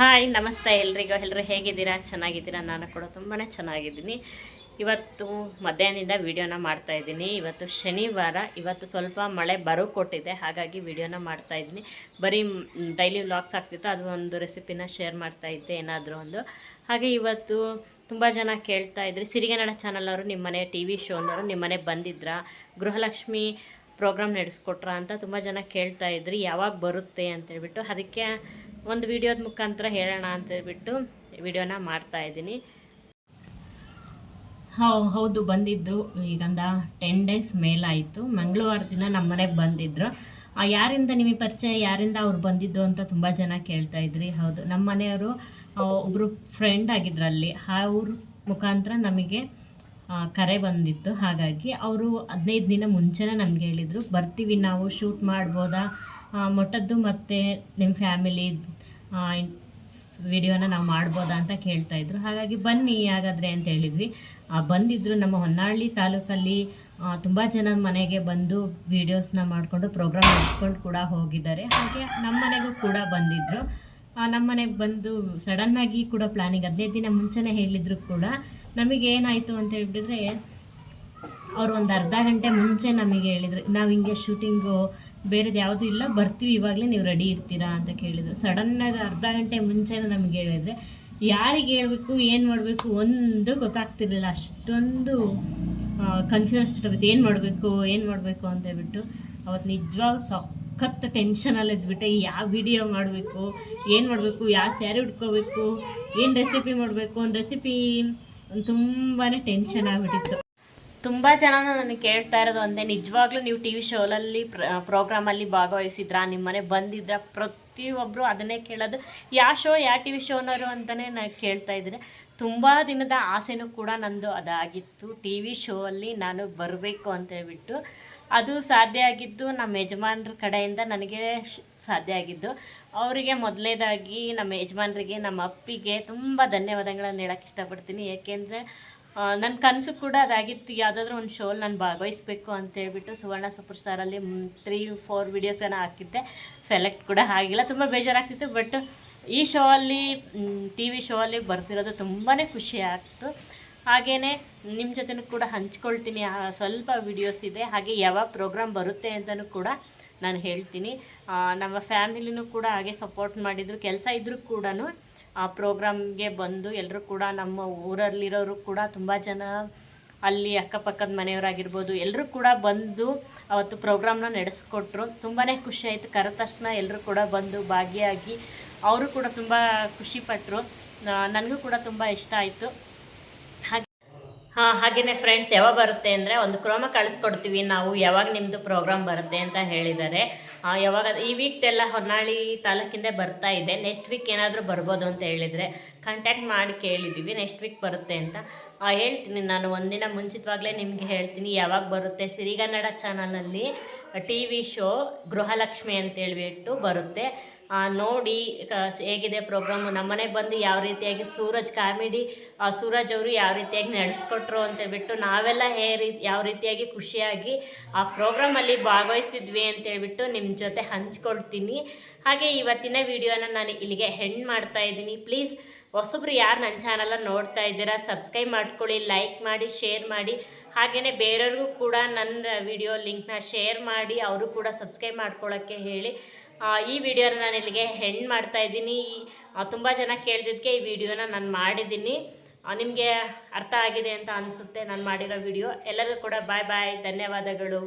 Hi, ನಮಸ್ತೆ ಎಲ್ರಿಗೂ. ಎಲ್ಲರೂ ಹೇಗಿದ್ದೀರಾ? ಚೆನ್ನಾಗಿದ್ದೀರಾ? ನಾನು ಕೂಡ ತುಂಬಾ ಚೆನ್ನಾಗಿದ್ದೀನಿ. ಇವತ್ತು ಮಧ್ಯಾಹ್ನದಿಂದ ವೀಡಿಯೋನ ಮಾಡ್ತಾ ಇದ್ದೀನಿ. ಇವತ್ತು ಶನಿವಾರ. ಇವತ್ತು ಸ್ವಲ್ಪ ಮಳೆ ಬರು ಕೊಟ್ಟಿದೆ ಹಾಗಾಗಿ ವೀಡಿಯೋನ ಮಾಡ್ತಾ ಇದ್ದೀನಿ. ಬರೀ ಡೈಲಿ ವ್ಲಾಗ್ಸ್ ಆಗ್ತಿತ್ತು. ಅದು ಒಂದು ರೆಸಿಪಿನ ಶೇರ್ ಮಾಡ್ತಾ ಇದ್ದೆ. ಏನಾದರೂ ಒಂದು. ಹಾಗೆ ಇವತ್ತು ತುಂಬ ಜನ ಕೇಳ್ತಾ ಇದ್ರಿ. ಸಿರಿಗನ್ನಡ ಚಾನಲ್ನವರು ನಿಮ್ಮನೆ ನಿಮ್ಮ ಮನೆ ಟಿ ವಿ ಶೋನವರು ನಿಮ್ಮ ಮನೆ ಬಂದಿದ್ರಾ? ಗೃಹಲಕ್ಷ್ಮಿ ಪ್ರೋಗ್ರಾಮ್ ನಡೆಸ್ಕೊಟ್ರಾ ಅಂತ ತುಂಬ ಜನ ಕೇಳ್ತಾ ಇದ್ರಿ. ಯಾವಾಗ ಬರುತ್ತೆ ಅಂತೇಳ್ಬಿಟ್ಟು ಅದಕ್ಕೆ ಒಂದು ವಿಡಿಯೋದ ಮುಖಾಂತರ ಹೇಳೋಣ ಅಂತ ಹೇಳ್ಬಿಟ್ಟು ವಿಡಿಯೋನ ಮಾಡ್ತಾ ಇದ್ದೀನಿ. ಹೌದು ಬಂದಿದ್ದರು ಈಗಂದ ಟೆನ್ ಡೇಸ್ ಮೇಲಾಯಿತು ಮಂಗಳವಾರ ದಿನ ನಮ್ಮ ಮನೆಗೆ ಬಂದಿದ್ದರು ಯಾರಿಂದ ನಿಮಗೆ ಪರಿಚಯ, ಯಾರಿಂದ ಅವ್ರು ಬಂದಿದ್ದು ಅಂತ ತುಂಬ ಜನ ಕೇಳ್ತಾ ಇದ್ರಿ. ಹೌದು, ನಮ್ಮ ಮನೆಯವರು ಒಬ್ಬರು ಫ್ರೆಂಡ್ ಆಗಿದ್ರು ಅಲ್ಲಿ ಅವ್ರ ಮುಖಾಂತರ ನಮಗೆ ಕರೆ ಬಂದಿತ್ತು. ಹಾಗಾಗಿ ಅವರು ಹದಿನೈದು ದಿನ ಮುಂಚೆನೇ ನಮ್ಗೆ ಹೇಳಿದರು. ಬರ್ತೀವಿ ನಾವು, ಶೂಟ್ ಮಾಡ್ಬೋದಾ? ಮೊಟ್ಟದ್ದು ಮತ್ತು ನಿಮ್ಮ ಫ್ಯಾಮಿಲಿ ವಿಡಿಯೋನ ನಾವು ಮಾಡ್ಬೋದಾ ಅಂತ ಕೇಳ್ತಾ ಇದ್ರು. ಹಾಗಾಗಿ ಬನ್ನಿ ಹಾಗಾದರೆ ಅಂತ ಹೇಳಿದ್ವಿ. ಬಂದಿದ್ದರು ನಮ್ಮ ಹೊನ್ನಾಳಿ ತಾಲೂಕಲ್ಲಿ ತುಂಬ ಜನ ಮನೆಗೆ ಬಂದು ವೀಡಿಯೋಸ್ನ ಮಾಡಿಕೊಂಡು ಪ್ರೋಗ್ರಾಮ್ ನಡೆಸ್ಕೊಂಡು ಕೂಡ ಹೋಗಿದ್ದಾರೆ. ಹಾಗೆ ನಮ್ಮ ಮನೆಗೂ ಕೂಡ ಬಂದಿದ್ದರು ನಮ್ಮ ಮನೆಗೆ ಬಂದು ಸಡನ್ನಾಗಿ ಕೂಡ ಪ್ಲಾನಿಂಗ್ ಹದಿನೈದು ದಿನ ಮುಂಚೆನೇ ಹೇಳಿದ್ರು ಕೂಡ. ನಮಗೆ ಏನಾಯಿತು ಅಂತ ಹೇಳಿಬಿಟ್ರೆ, ಅವ್ರು ಒಂದು ಅರ್ಧ ಗಂಟೆ ಮುಂಚೆ ನಮಗೆ ಹೇಳಿದ್ರು. ನಾವು ಹಿಂಗೆ ಶೂಟಿಂಗು ಬೇರೆದು ಯಾವುದೂ ಇಲ್ಲ, ಬರ್ತೀವಿ ಇವಾಗಲೇ ನೀವು ರೆಡಿ ಇರ್ತೀರಾ ಅಂತ ಕೇಳಿದರು. ಸಡನ್ನಾಗಿ ಅರ್ಧ ಗಂಟೆ ಮುಂಚೆ ನಮಗೆ ಹೇಳಿದರೆ, ಯಾರಿಗೆ ಹೇಳಬೇಕು, ಏನು ಮಾಡಬೇಕು ಒಂದು ಗೊತ್ತಾಗ್ತಿರಲಿಲ್ಲ. ಅಷ್ಟೊಂದು ಕನ್ಫ್ಯೂಸ್ ಇತ್ತು ಏನು ಮಾಡಬೇಕು ಏನು ಮಾಡಬೇಕು? ಅಂತ ಹೇಳ್ಬಿಟ್ಟು ಅವತ್ತು ನಿಜವಾಗ ಸಖತ್ ಟೆನ್ಷನಲ್ಲಿ ಇದ್ಬಿಟ್ಟೆ. ಯಾವ ವಿಡಿಯೋ ಮಾಡಬೇಕು, ಏನು ಮಾಡಬೇಕು, ಯಾವ ಸ್ಯಾರಿ ಉಟ್ಕೋಬೇಕು, ಏನು ರೆಸಿಪಿ ಮಾಡಬೇಕು, ಒಂದು ರೆಸಿಪಿ ತುಂಬಾ ಟೆನ್ಷನ್ ಆಗಿಬಿಟ್ಟಿತ್ತು. ತುಂಬ ಜನ ನನಗೆ ಕೇಳ್ತಾ ಇರೋದು ಒಂದೇ, ನಿಜವಾಗ್ಲೂ ನೀವು ಟಿ ವಿ ಶೋಲಲ್ಲಿ ಪ್ರ, ಪ್ರೋಗ್ರಾಮಲ್ಲಿ ಭಾಗವಹಿಸಿದ್ರಾ, ನಿಮ್ಮ ಮನೆ ಬಂದಿದ್ರಾ ಪ್ರತಿಯೊಬ್ಬರು ಅದನ್ನೇ ಕೇಳೋದು ಯಾವ ಶೋ ಯಾವ ಟಿ ವಿ ಶೋನವರು ಅಂತಲೇ ನಾನು ಕೇಳ್ತಾ ಇದ್ದೀನಿ. ತುಂಬ ದಿನದ ಆಸೆನೂ ಕೂಡ ನಂದು ಅದಾಗಿತ್ತು. ಟಿ ವಿ ಶೋ ಅಲ್ಲಿ ನಾನು ಬರಬೇಕು ಅಂತ ಹೇಳ್ಬಿಟ್ಟು ಅದು ಸಾಧ್ಯ ಆಗಿದ್ದು ನಮ್ಮ ಯಜಮಾನ್ರ ಕಡೆಯಿಂದ ನನಗೆ ಸಾಧ್ಯ ಆಗಿದ್ದು. ಅವರಿಗೆ ಮೊದಲನೇದಾಗಿ ನಮ್ಮ ಯಜಮಾನ್ರಿಗೆ, ನಮ್ಮ ಅಪ್ಪಿಗೆ ತುಂಬ ಧನ್ಯವಾದಗಳನ್ನು ಹೇಳಕ್ಕೆ ಇಷ್ಟಪಡ್ತೀನಿ. ಏಕೆಂದರೆ ನನ್ನ ಕನಸು ಕೂಡ ಅದಾಗಿತ್ತು. ಯಾವುದಾದ್ರೂ ಒಂದು ಶೋಲ್ ನಾನು ಭಾಗವಹಿಸಬೇಕು ಅಂತ ಹೇಳ್ಬಿಟ್ಟು ಸುವರ್ಣ ಸೂಪರ್ ಸ್ಟಾರಲ್ಲಿ ತ್ರೀ ಫೋರ್ ವೀಡಿಯೋಸನ್ನು ಹಾಕಿದ್ದೆ. ಸೆಲೆಕ್ಟ್ ಕೂಡ ಆಗಿಲ್ಲ. ತುಂಬ ಬೇಜಾರಾಗ್ತಿತ್ತು. ಬಟ್ ಈ ಶೋ ಅಲ್ಲಿ ಟಿ ವಿ ಶೋ ಅಲ್ಲಿ ಬರ್ತಿರೋದು ತುಂಬಾ ಖುಷಿ ಆಗ್ತು. ಹಾಗೆಯೇ ನಿಮ್ಮ ಜೊತೆನೂ ಕೂಡ ಹಂಚ್ಕೊಳ್ತೀನಿ. ಸ್ವಲ್ಪ ವಿಡಿಯೋಸ್ ಇದೆ. ಹಾಗೆ ಯಾವಾಗ ಪ್ರೋಗ್ರಾಮ್ ಬರುತ್ತೆ ಅಂತಲೂ ಕೂಡ ನಾನು ಹೇಳ್ತೀನಿ. ನಮ್ಮ ಫ್ಯಾಮಿಲಿನೂ ಕೂಡ ಹಾಗೆ ಸಪೋರ್ಟ್ ಮಾಡಿದರು. ಕೆಲಸ ಇದ್ದರೂ ಕೂಡ ಆ ಪ್ರೋಗ್ರಾಮ್ಗೆ ಬಂದು ಎಲ್ಲರೂ ಕೂಡ ನಮ್ಮ ಊರಲ್ಲಿರೋರು ಕೂಡ ತುಂಬ ಜನ ಅಲ್ಲಿ ಅಕ್ಕಪಕ್ಕದ ಮನೆಯವರಾಗಿರ್ಬೋದು ಎಲ್ಲರೂ ಕೂಡ ಬಂದು ಅವತ್ತು ಪ್ರೋಗ್ರಾಮ್ನ ನಡೆಸ್ಕೊಟ್ರು. ತುಂಬಾ ಖುಷಿ ಆಯಿತು. ಕರೆದ ತಕ್ಷಣ ಎಲ್ಲರೂ ಕೂಡ ಬಂದು ಭಾಗಿಯಾಗಿ ಅವರು ಕೂಡ ತುಂಬ ಖುಷಿಪಟ್ಟರು ನನಗೂ ಕೂಡ ತುಂಬ ಇಷ್ಟ ಆಯಿತು. ಹಾಂ ಹಾಗೆಯೇ ಫ್ರೆಂಡ್ಸ್ ಯಾವಾಗ ಬರುತ್ತೆ ಅಂದರೆ ಒಂದು ಕ್ರೋಮ ಕಳಿಸ್ಕೊಡ್ತೀವಿ. ನಾವು ಯಾವಾಗ ನಿಮ್ಮದು ಪ್ರೋಗ್ರಾಮ್ ಬರುತ್ತೆ ಅಂತ ಹೇಳಿದ್ದಾರೆ ಯಾವಾಗ ಈ ವೀಕ್ದೆಲ್ಲ ಹೊನ್ನಾಳಿ ತಾಲೂಕಿಂದ ಬರ್ತಾ ಇದೆ. ನೆಕ್ಸ್ಟ್ ವೀಕ್ ಏನಾದರೂ ಬರ್ಬೋದು ಅಂತ ಹೇಳಿದರೆ ಕಾಂಟ್ಯಾಕ್ಟ್ ಮಾಡಿ ಕೇಳಿದ್ದೀವಿ. ನೆಕ್ಸ್ಟ್ ವೀಕ್ ಬರುತ್ತೆ ಅಂತ. ಹೇಳ್ತೀನಿ ನಾನು. ಒಂದಿನ ಮುಂಚಿತವಾಗಲೇ ನಿಮಗೆ ಹೇಳ್ತೀನಿ. ಯಾವಾಗ ಬರುತ್ತೆ? ಸಿರಿಗನ್ನಡ ಚಾನಲಲ್ಲಿ ಟಿ ವಿ ಶೋ ಗೃಹಲಕ್ಷ್ಮಿ ಅಂತೇಳಿಬಿಟ್ಟು ಬರುತ್ತೆ. ನೋಡಿ ಹೇಗಿದೆ ಪ್ರೋಗ್ರಾಮು ನಮ್ಮನೆ ಬಂದು ಯಾವ ರೀತಿಯಾಗಿ ಸೂರಜ್ ಕಾಮಿಡಿ ಸೂರಜ್ ಅವರು ಯಾವ ರೀತಿಯಾಗಿ ನಡೆಸ್ಕೊಟ್ರು ಅಂತೇಳ್ಬಿಟ್ಟು ನಾವೆಲ್ಲ ಹೇ ರೀ, ಯಾವ ರೀತಿಯಾಗಿ ಖುಷಿಯಾಗಿ ಆ ಪ್ರೋಗ್ರಾಮಲ್ಲಿ ಭಾಗವಹಿಸಿದ್ವಿ ಅಂತೇಳ್ಬಿಟ್ಟು ನಿಮ್ಮ ಜೊತೆ ಹಂಚ್ಕೊಳ್ತೀನಿ. ಹಾಗೆ ಇವತ್ತಿನ ವಿಡಿಯೋನ ನಾನು ಇಲ್ಲಿಗೆ ಹೆಣ್ಣು ಮಾಡ್ತಾ ಇದ್ದೀನಿ. ಪ್ಲೀಸ್ ಹೊಸಬ್ರು ಯಾರು ನನ್ನ ಚಾನಲ ನೋಡ್ತಾ ಇದ್ದೀರಾ ಸಬ್ಸ್ಕ್ರೈಬ್ ಮಾಡ್ಕೊಳ್ಳಿ ಲೈಕ್ ಮಾಡಿ ಶೇರ್ ಮಾಡಿ. ಹಾಗೆಯೇ ಬೇರೆಯವ್ರಿಗೂ ಕೂಡ ನನ್ನ ವಿಡಿಯೋ ಲಿಂಕ್ನ ಶೇರ್ ಮಾಡಿ, ಅವರು ಕೂಡ ಸಬ್ಸ್ಕ್ರೈಬ್ ಮಾಡ್ಕೊಳ್ಳೋಕ್ಕೆ ಹೇಳಿ. ಈ ವಿಡಿಯೋನ ನಾನು ಇಲ್ಲಿಗೆ ಹೆಣ್ಣು ಮಾಡ್ತಾ ಇದ್ದೀನಿ. ತುಂಬ ಜನ ಕೇಳಿದ್ದಕ್ಕೆ ಈ ವಿಡಿಯೋನ ನಾನು ಮಾಡಿದ್ದೀನಿ. ನಿಮಗೆ ಅರ್ಥ ಆಗಿದೆ ಅಂತ ಅನಿಸುತ್ತೆ ನಾನು ಮಾಡಿರೋ ವಿಡಿಯೋ. ಎಲ್ಲರಿಗೂ ಕೂಡ ಬಾಯ್ ಬಾಯ್ ಧನ್ಯವಾದಗಳು.